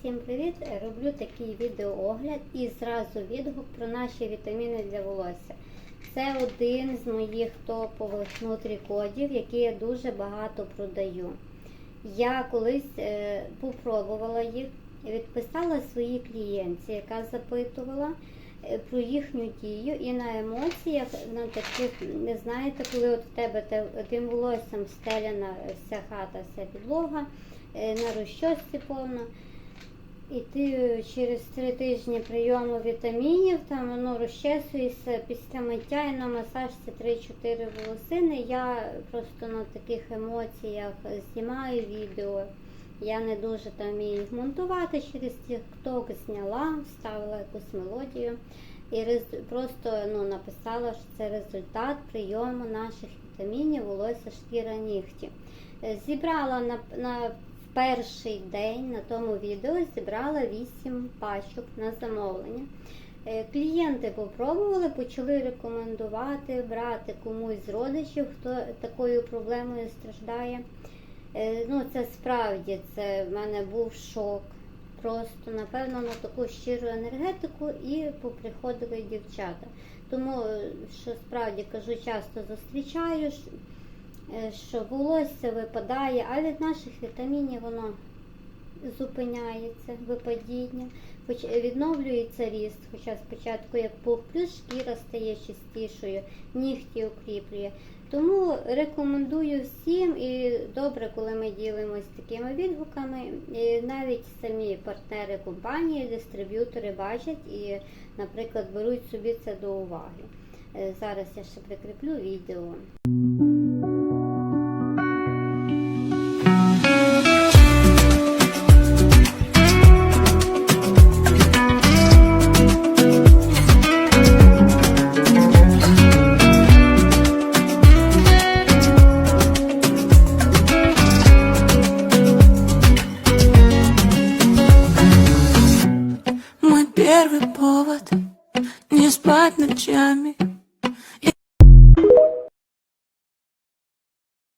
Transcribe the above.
Всім привіт! Роблю такий відеоогляд і зразу відгук про наші вітаміни для волосся. Це один з моїх топових нутрікодів, які я дуже багато продаю. Я колись е, попробувала їх, відписала своїй клієнтці, яка запитувала е, про їхню дію і на емоціях, на таких, не знаєте, коли от в тебе те- тим волоссям стеляна вся хата, вся підлога, е, на розчосці повно. І ти через три тижні прийому вітамінів там воно розчесується після миття і на масажці 3-4 волосини. Я просто на таких емоціях знімаю відео. Я не дуже там вмію їх монтувати через TikTok зняла, вставила якусь мелодію і рез- просто ну, написала, що це результат прийому наших вітамінів, волосся, шкіра, нігті. Е, Зібрала на, на перший день на тому відео зібрала 8 пачок на замовлення. Е, Клієнти попробували, почали рекомендувати брати комусь з родичів, хто такою проблемою страждає. Е, Ну, це справді це в мене був шок. Просто, напевно, на таку щиру енергетику і поприходили дівчата. Тому, е, що справді кажу, часто зустрічаю, що- е, волосся випадає, а від наших вітамінів воно зупиняється, випадіння, хоч відновлюється ріст, хоча спочатку як пух, плюс шкіра стає чистішою, нігті укріплює. Тому рекомендую всім і добре, коли ми ділимось такими відгуками. І навіть самі партнери компанії, дистриб'ютори бачать і, наприклад, беруть собі це до уваги. Е, Зараз я ще прикріплю відео. Первый повод Не спать ночами